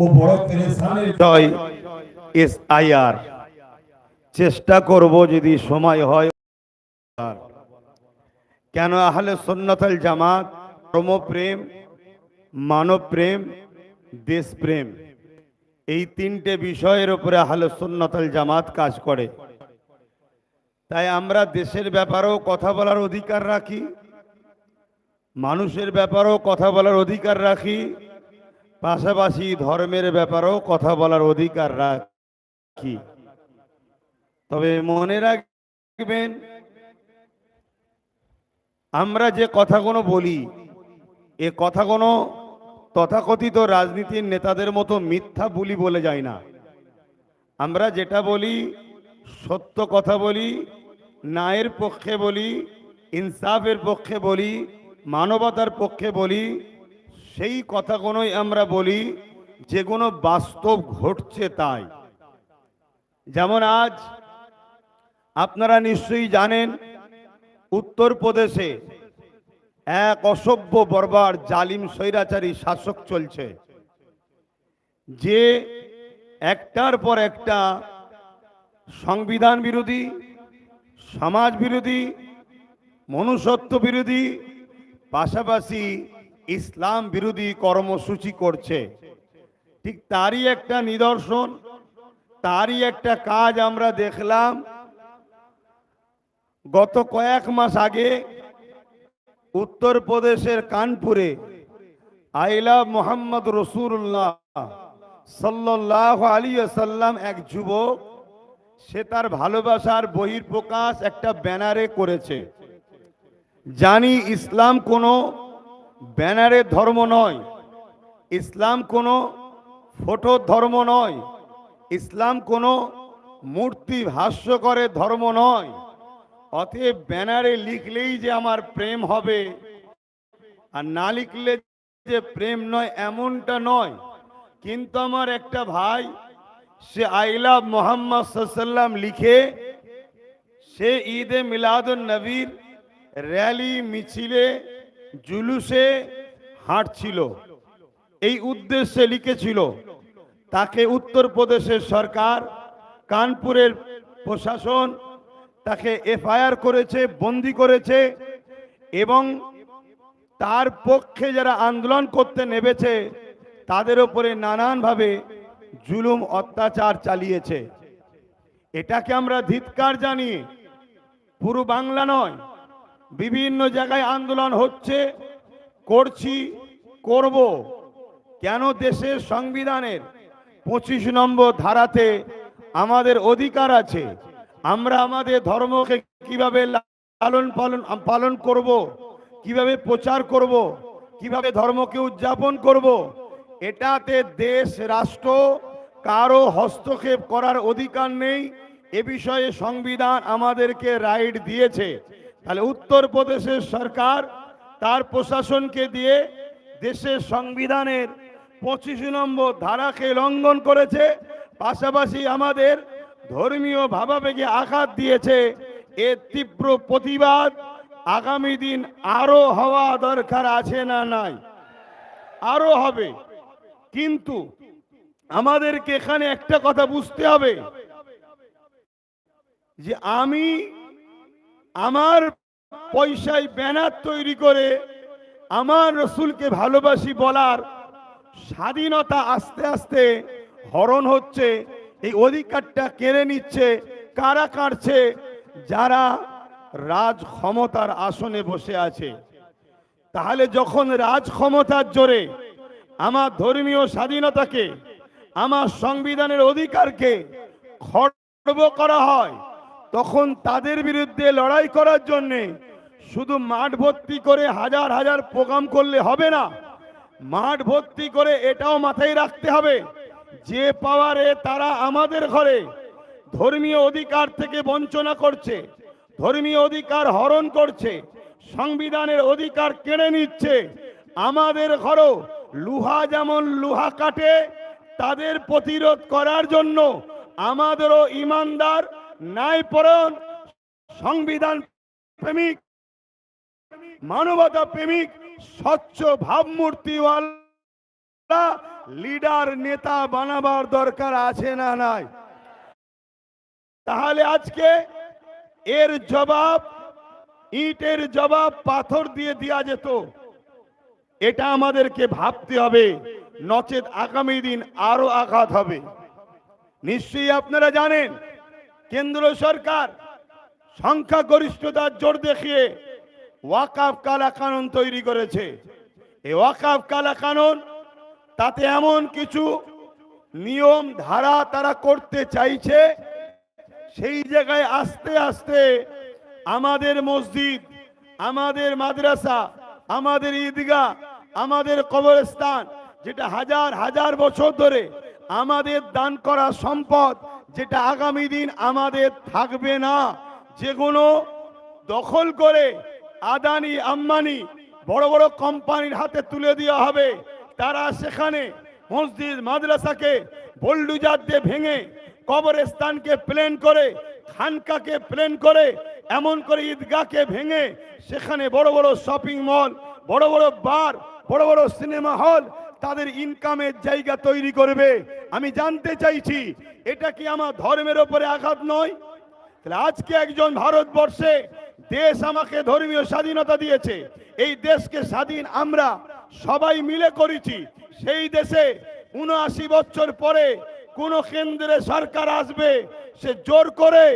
ও বড় S IR চেষ্টা করব যদি সময় হয়। আর কেন আহলে সুন্নতল জামাত ধর্মপ্রেম মানব প্রেম দেশপ্রেম, এই তিনটে বিষয়ের উপরে আহলে সুন্নতল জামাত কাজ করে। তাই আমরা দেশের ব্যাপারেও কথা বলার অধিকার রাখি, মানুষের ব্যাপারেও কথা বলার অধিকার রাখি পাশাপাশি ধর্মের ব্যাপারেও কথা বলার অধিকার রাখি। তবে মনে রাখবেন, আমরা যে কথাগুলো বলি, এ কথাগুলো তথাকথিত রাজনীতির নেতাদের মতো মিথ্যা বুলি বলে যায় না। আমরা যেটা বলি, সত্য কথা বলি, ন্যায়ের পক্ষে বলি, ইনসাফের পক্ষে বলি, মানবতার পক্ষে বলি সেই কথাগুলোই আমরা বলি, যেগুলো বাস্তব ঘটছে তাই। যেমন আজ, আপনারা নিশ্চয়ই জানেন, উত্তরপ্রদেশে এক অসভ্য বর্বর জালিম স্বৈরাচারী শাসক চলছে, যে একটার পর একটা সংবিধান বিরোধী, সমাজ বিরোধী, মনুষ্যত্ব বিরোধী, পাশাপাশি ইসলাম বিরোধী কর্মসূচি করছে। ঠিক তারই একটা নিদর্শন, তারই একটা কাজ আমরা দেখলাম। গত কয়েক মাস আগে উত্তরপ্রদেশের কানপুরে আইলা মোহাম্মদ রসুল্লাহ সাল্লাহ আলী সাল্লাম এক যুবক, সে তার ভালোবাসার বহির প্রকাশ একটা ব্যানারে করেছে। জানি ইসলাম কোনো ব্যানারের ধর্ম নয়, ইসলাম কোনো ফটোর ধর্ম নয়, ইসলাম কোনো মূর্তি ভাষ্যকরের ধর্ম নয়। অতএব ব্যানারে লিখলেই যে আমার প্রেম হবে, আর না লিখলে যে প্রেম নয়, এমনটা নয়। কিন্তু আমার একটা ভাই, সে আইলা মোহাম্মদ সাল্লাম লিখে, সে ঈদে মিলাদুন নবীর র্যালি, মিছিলে জুলুসে হাঁটছিল, এই উদ্দেশ্যে লিখেছিল, তাকে উত্তরপ্রদেশের সরকার, কানপুরের প্রশাসন, তাকে এফআইআর করেছে, বন্দি করেছে এবং তার পক্ষে যারা আন্দোলন করতে নেমেছে, তাদের উপরে নানানভাবে জুলুম অত্যাচার চালিয়েছে। এটাকে আমরা ধিৎকার জানিয়ে, পুরো বাংলা নয় বিভিন্ন জায়গায় আন্দোলন হচ্ছে, করছি, করব। কেন দেশের সংবিধানের পঁচিশ নম্বর ধারাতে আমাদের অধিকার আছে? আমরা আমাদের ধর্মকে কীভাবে লালন পালন পালন করব? কীভাবে প্রচার করব? কীভাবে ধর্মকে উদযাপন করব? এটাতে দেশ, রাষ্ট্র কারও হস্তক্ষেপ করার অধিকার নেই। এ বিষয়ে সংবিধান আমাদেরকে রাইট দিয়েছে। তাহলে উত্তরপ্রদেশের সরকার তার প্রশাসনকে দিয়ে দেশের সংবিধানের পঁচিশ নম্বর ধারাকে লঙ্ঘন করেছে, পাশাপাশি আমাদের ধর্মীয় ভাবাবেগে আঘাত দিয়েছে। এর তীব্র প্রতিবাদ আগামী দিন আরও হওয়া দরকার আছে না নাই? আরও হবে। কিন্তু আমাদেরকে এখানে একটা কথা বুঝতে হবে যে আমি আমার পয়সায় ব্যানার তৈরি করে আমার রসুলকে ভালোবাসি বলার স্বাধীনতা আস্তে আস্তে হরণ হচ্ছে, এই অধিকারটা কেড়ে নিচ্ছে, কারা কাটছে, যারা রাজ ক্ষমতার আসনে বসে আছে। তাহলে যখন রাজ ক্ষমতার জোরে আমার ধর্মীয় স্বাধীনতাকে, আমার সংবিধানের অধিকারকে খর্ব করা হয় তখন তাদের বিরুদ্ধে লড়াই করার জন্যে শুধু মাঠ ভর্তি করে হাজার হাজার প্রোগ্রাম করলে হবে না, মাঠ ভর্তি করে এটাও মাথায় রাখতে হবে, যে পাওয়ারে তারা আমাদের ঘরে ধর্মীয় অধিকার থেকে বঞ্চনা করছে, ধর্মীয় অধিকার হরণ করছে, সংবিধানের অধিকার কেড়ে নিচ্ছে, আমাদের ঘরও লুহা যেমন লুহা কাটে, তাদের প্রতিরোধ করার জন্য আমাদেরও ইমানদার ন্যায়পরণ সংবিধান প্রেমিক, মানবতা প্রেমিক, স্বচ্ছ ভাবমূর্তিওয়ালা, লিডার, নেতা বানাবার দরকার আছে না নাই? তাহলে আজকে এর জবাব, ইটের জবাব পাথর দিয়ে দেওয়া যেত। এটা আমাদেরকে ভাবতে হবে, নচেত আগামী দিন আরও আঘাত হবে। নিশ্চয়ই আপনারা জানেন কেন্দ্র সরকার সংখ্যাগরিষ্ঠতার জোর দেখিয়ে ওয়াকাফ কালা কানুন তৈরি করেছে। এই ওয়াকাফ কালা কানুন তাতে এমন কিছু নিয়ম, ধারা তারা করতে চাইছে, সেই জায়গায় আস্তে আস্তে আমাদের মসজিদ, আমাদের মাদ্রাসা, আমাদের ঈদগাহ, আমাদের কবরস্থান, যেটা হাজার হাজার বছর ধরে আমাদের দান করা সম্পদ যেটা আগামী দিন আমাদের থাকবে না। যে কোনো দখল করে আদানি, আম্বানি বড় বড় কোম্পানির হাতে তুলে দেওয়া হবে, তারা সেখানে মসজিদ, মাদ্রাসাকে বোল্ডুজার দিয়ে ভেঙে কবরস্থানকে প্লেন করে, খানকাকে প্লেন করে, এমন করে ঈদগাহকে ভেঙে সেখানে বড় বড় শপিং মল, বড় বড় বার, বড় বড় সিনেমা হল তাদের ইনকামের জায়গা তৈরি করবে। আমি জানতে চাইছি, এটা কি আমার ধর্মের ওপরে আঘাত নয়? তাহলে আজকে একজন ভারতবর্ষে দেশ আমাকে ধর্মীয় স্বাধীনতা দিয়েছে। এই দেশকে স্বাধীন আমরা সবাই মিলে করেছি। সেই দেশে উনআশি বছর পরে কোন কেন্দ্রে সরকার আসবে, সে জোর করে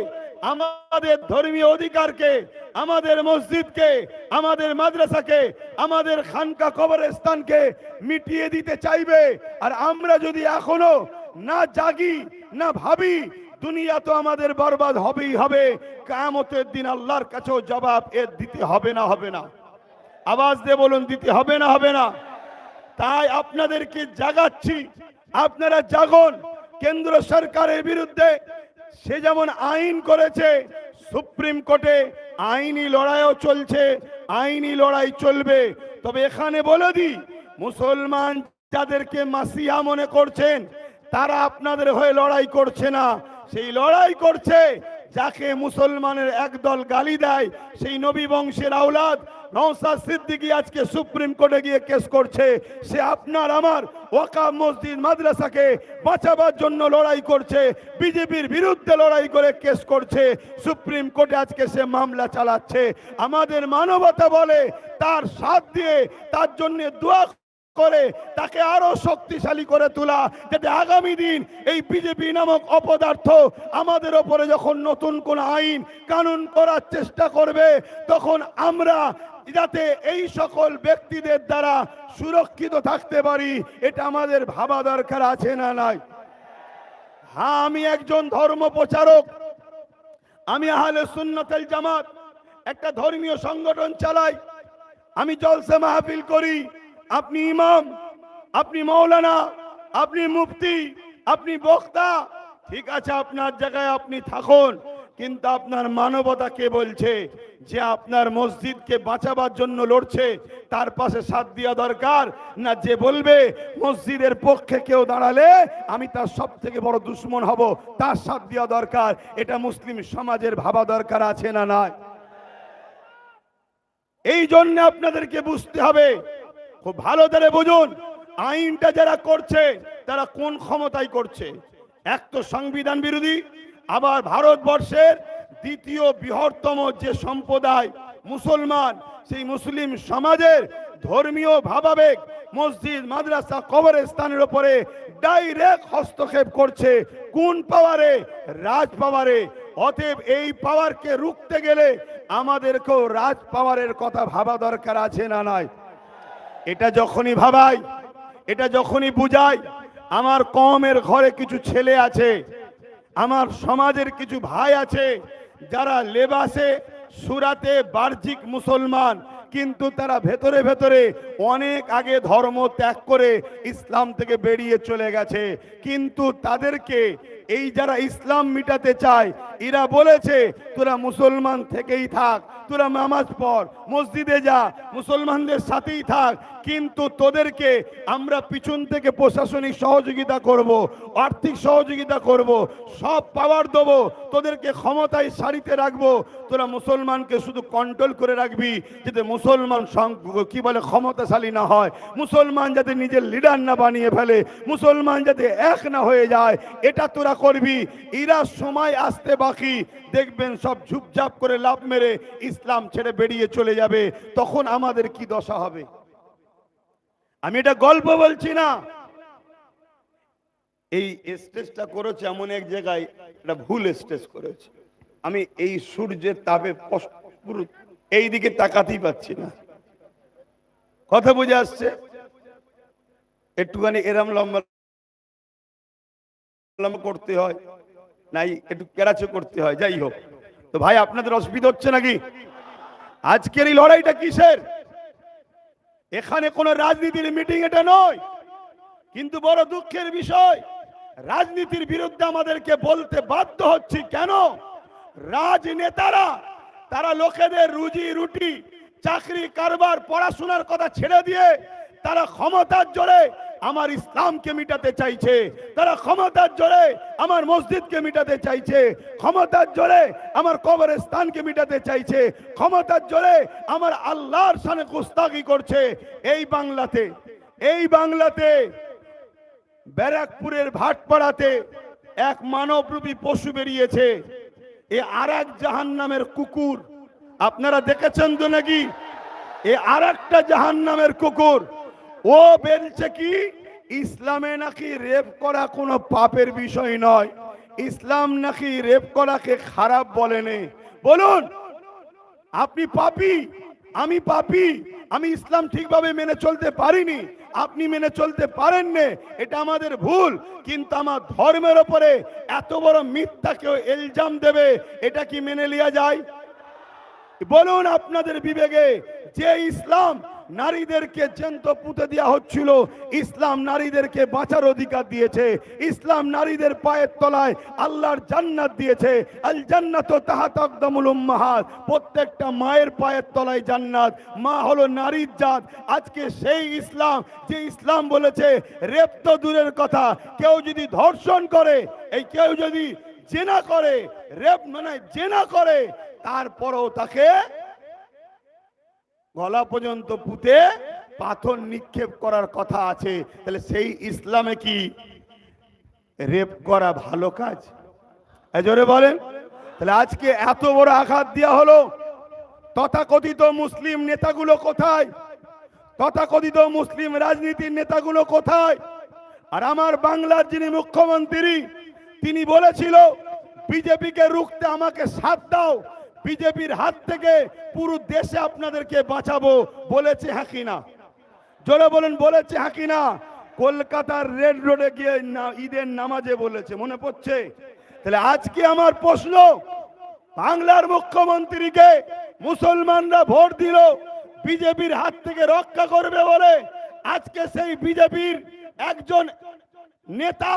আমাদের ধর্মীয় অধিকারকে, আমাদের মসজিদকে, আমাদের মাদ্রাসাকে, আমাদের খানকা কবরস্থানকে মিটিয়ে দিতে চাইবে। আর আমরা যদি এখনও না জাগি, না ভাবি, দুনিয়া তো আমাদের বরবাদ হবেই হবে। কামতের দিন আল্লাহর কাছেও জবাব এর দিতে হবে না হবে না। আওয়াজ দিয়ে বলুন, দিতে হবে না হবে না। তাই আপনাদেরকে জাগাচ্ছি। আপনারা জাগন। কেন্দ্র সরকারের বিরুদ্ধে সে যেমন আইন করেছে, সুপ্রিম কোর্টে আইনি লড়াইও চলছে, আইনি লড়াই চলবে। তবে এখানে বলে দিই, মুসলমান যাদেরকে মাসিয়া মনে করছেন, তারা আপনাদের হয়ে লড়াই করছে না। সেই লড়াই করছে, যাকে মুসলমানের একদল গালি দেয়, সেই নবী বংশের আওলাদ নওসাদ সিদ্দিকী আজকে সুপ্রিম কোর্টে গিয়ে কেস করছে। সে আপনার আমার ওয়াকাব মসজিদ মাদ্রাসাকে বাঁচাবার জন্য লড়াই করছে, বিজেপির বিরুদ্ধে লড়াই করে কেস করছে। সুপ্রিম কোর্টে আজকে সে মামলা চালাচ্ছে। আমাদের মানবতা বলে তার সাথ দিয়ে তার জন্য দোয়া করে তাকে আরও শক্তিশালী করে তোলা, যাতে আগামী দিন এই বিজেপি নামক অপদার্থ আমাদের ওপরে যখন নতুন কোন আইন কানুন করার চেষ্টা করবে, তখন আমরা যাতে এই সকল ব্যক্তিদের দ্বারা সুরক্ষিত থাকতে পারি, এটা আমাদের ভাবা দরকার আছে না নাই? হ্যাঁ আমি একজন ধর্ম প্রচারক। আমি আহলে সুন্নতেল জামাত, একটা ধর্মীয় সংগঠন চালাই। আমি জলসা মাহফিল করি। আপনি ইমাম, আপনি মৌলানা আপনি মুফতি, আপনি বক্তা। ঠিক আছে, আপনার জায়গায় আপনি থাকুন। কিন্তু আপনার মানবতা কে বলছে যে আপনার মসজিদকে বাঁচাবার জন্য লড়ছে? তার পাশে সাথ দেওয়া দরকার? না যে বলবে, মসজিদের পক্ষে কেউ দাঁড়ালে আমি তার সব থেকে বড় দুশ্মন হব। তার সাথ দেওয়া দরকার। এটা মুসলিম সমাজের ভাবা দরকার আছে না নয় এই জন্য আপনাদেরকে বুঝতে হবে, খুব ভালো করে বুঝুন, আইনটা যারা করছে, তারা কোন ক্ষমতায় করছে? এক তো সংবিধান বিরোধী আবার ভারতবর্ষের দ্বিতীয় বৃহত্তম যে সম্প্রদায় মুসলমান, সেই মুসলিম সমাজের ধর্মীয় ভাবাবেগ মসজিদ, মাদ্রাসা কবরস্থানের উপরে ডাইরেক্ট হস্তক্ষেপ করছে। কোন পাওয়ারে রাজ পাওয়ারে অতএব এই পাওয়ারকে রুখতে গেলে আমাদেরকেও রাজ পাওয়ারের কথা ভাবা দরকার আছে না নয় এটা যখনই ভাবাই, এটা যখনই বুঝাই, আমার কমের ঘরে কিছু ছেলে আছে আমার সমাজের কিছু ভাই আছে যারা লেবাসে, সুরাতে বাহ্যিক মুসলমান, কিন্তু তারা ভেতরে ভেতরে অনেক আগে ধর্ম ত্যাগ করে ইসলাম থেকে বেরিয়ে চলে গেছে। কিন্তু তাদেরকে এই যারা ইসলাম মিটাতে চায় এরা বলেছে, তোরা মুসলমান থেকেই থাক, তোরা নামাজ পড়, মসজিদে যা, মুসলমানদের সাথেই থাক, কিন্তু তোদেরকে আমরা পিছন থেকে প্রশাসনিক সহযোগিতা করব, আর্থিক সহযোগিতা করব, সব পাওয়ার দেবো, তোদেরকে ক্ষমতায় সারিতে রাখব, তোরা মুসলমানকে শুধু কন্ট্রোল করে রাখবি, যাতে মুসলমান কি বলে, ক্ষমতাশালী না হয়, মুসলমান যাতে নিজের লিডার না বানিয়ে ফেলে, মুসলমান যাতে এক না হয়ে যায়, এটা তোরা করবি। এরা সময় আসতে বাকি, দেখবেন সব ঝুপঝাপ করে লাভ মেরে ইসলাম ছেড়ে বেরিয়ে চলে যাবে, তখন আমাদের কি দশা হবে? আমি এটা গল্প বলছি না। এই স্টেজটা করেছে এমন এক জায়গায় এটা ভুল স্টেজ করেছে। আমি এই সূর্যের তাপে এই দিকে তাকাতেই পাচ্ছি না। কথা বুঝে আসছে? একটুখানি এরম লম্বা লম্বা করতে হয়। নাই, একটু কেরাচে করতে হয়, যাই হোক। তো ভাই, আপনাদের অসুবিধা হচ্ছে নাকি? আজকের এই লড়াইটা কিসের? এখানে কোনো রাজনীতির মিটিং এটা নয়। কিন্তু বড় দুঃখের বিষয়, রাজনীতির বিরুদ্ধে আমাদেরকে বলতে বাধ্য হচ্ছি কেন? রাজনেতারা, তারা লোকেদের রুজি, রুটি, চাকরি, কারবার, পড়াশোনার কথা ছেড়ে দিয়ে তারা ক্ষমতার জোরে আমার ইসলামকে মিটাতে চাইছে। তারা ক্ষমতার জোরে আমার মসজিদকে মিটাতে চাইছে। ক্ষমতার জোরে আমার কবরস্থানকে মিটাতে চাইছে। ক্ষমতার জোরে আমার আল্লাহর সানে কুস্তাগি করছে। এই বাংলাতে এই বাংলাতে, ব্যারাকপুরের ভাটপাড়াতে এক মানবরূপী পশু বেরিয়েছে। এ আর এক জাহান নামের কুকুর। আপনারা দেখেছেন তো নাকি? এ আর একটা জাহান নামের কুকুর। ও বেলছে কি? ইসলামে নাকি রেপ করা কোনো পাপের বিষয় নয়। ইসলাম নাকি রেপ করাকে খারাপ বলেনি বলুন, আপনি পাপি? আমি পাপি। আমি ইসলাম ঠিকভাবে মেনে চলতে পারিনি। আপনি মেনে চলতে পারেননি। এটা আমাদের ভুল। কিন্তু আমার ধর্মের ওপরে এত বড় মিথ্যা কেউ এলজাম দেবে, এটা কি মেনে লিয়া যায়? বলুন আপনাদের বিবেকে, যে ইসলাম নারীদেরকে জ্যান্ত পুঁতে দেওয়া হচ্ছিল। ইসলাম নারীদেরকে বাঁচার অধিকার দিয়েছে। ইসলাম নারীদের পায়ের তলায় আল্লাহর জান্নাত দিয়েছে। আল জান্নাত তাহাত আকদামুল উম্মাহাত। প্রত্যেকটা মায়ের পায়ের তলায় জান্নাত। মা হলো নারীর জাত। আজকে সেই ইসলাম, যে ইসলাম বলেছে, রেপ তো দূরের কথা। কেউ যদি ধর্ষণ করে, এই কেউ যদি জেনা করে, রেপ মানে জেনা করে, তারপরেও তাকে গলা পর্যন্ত পুঁতে পাথর নিক্ষেপ করার কথা আছে। তাহলে সেই ইসলামে কি রেপ করা ভালো কাজ? জোরে বলেন। তাহলে আজকে এত বড় আঘাত দেওয়া হলো। তথাকথিত মুসলিম নেতাগুলো কোথায়? তথাকথিত মুসলিম রাজনীতির নেতাগুলো কোথায়? আর আমার বাংলার যিনি মুখ্যমন্ত্রী, তিনি বলেছিল, বিজেপিকে রুখতে আমাকে সাথ দাও বিজেপির হাত থেকে পুরো দেশে আপনাদেরকে বাঁচাবো, বলেছে হ্যাঁ কিনা জোরে বলেন, বলেছে হ্যাঁ কিনা কলকাতার রেড রোডে গিয়ে ঈদের নামাজে বলেছে, মনে পড়ছে? তাহলে আজকে আমার প্রশ্ন, বাংলার মুখ্যমন্ত্রীকে মুসলমানরা ভোট দিল, বিজেপির হাত থেকে রক্ষা করবে বলে? আজকে সেই বিজেপির একজন নেতা,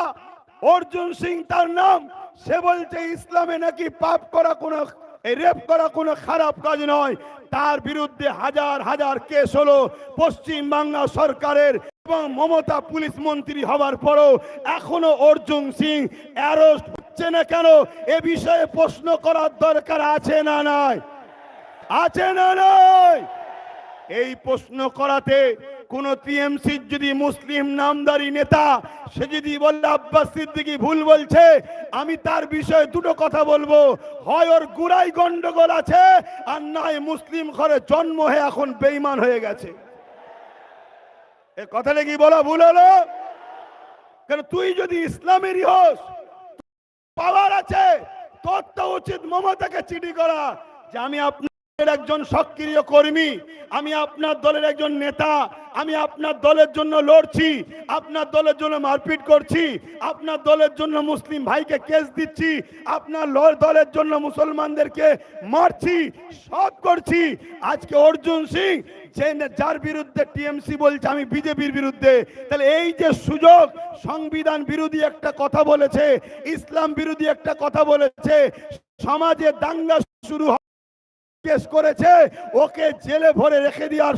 অর্জুন সিং তার নাম, সে বলছে, ইসলামে নাকি পাপ করা কোনো এই রেপ করা কোনো খারাপ কাজ নয়। তার বিরুদ্ধে হাজার হাজার কেস হলো পশ্চিম বাংলা সরকারের এবং মমতা পুলিশ মন্ত্রী হবার পরও এখনও অর্জুন সিং অ্যারেস্ট হচ্ছে না কেন? এ বিষয়ে প্রশ্ন করার দরকার আছে না নাই? আছে না নাই? এই প্রশ্ন করাতে কোন টিএমসির যদি মুসলিম নামদারি নেতা, সে যদি বললে আব্বাস সিদ্দিকি ভুল বলছে। আমি তার বিষয়ে দুটো কথা বলব। হয় ওর গুড়াই গন্ডগোল আছে, আর নয় মুসলিম ঘরে জন্ম হয়ে এখন বেইমান হয়ে গেছে। এ কথাটা কি বলা ভুল হলো? কেন তুই যদি ইসলামেরই হোস পাওয়ার আছে, তোর তো উচিত মমতাকে চিঠি করা। যে আমি আপনার একজন সক্রিয় কর্মী, আমি আপনার দলের একজন নেতা, আমি আপনার দলের জন্য লড়ছি, আপনার দলের জন্য মারপিট করছি, আপনার দলের জন্য মুসলিম ভাইকে কেস দিচ্ছি, আপনার দলের জন্য মুসলমানদেরকে মারছি, সব করছি। আজকে অর্জুন সিং, যে যার বিরুদ্ধে টিএমসি বলছে, আমি বিজেপির বিরুদ্ধে। তাহলে এই যে সুযোগ, সংবিধান বিরোধী একটা কথা বলেছে, ইসলাম বিরোধী একটা কথা বলেছে, সমাজে দাঙ্গা শুরু হয় কেস করেছে ওকে জেলে ভরে রেখে দেওয়ার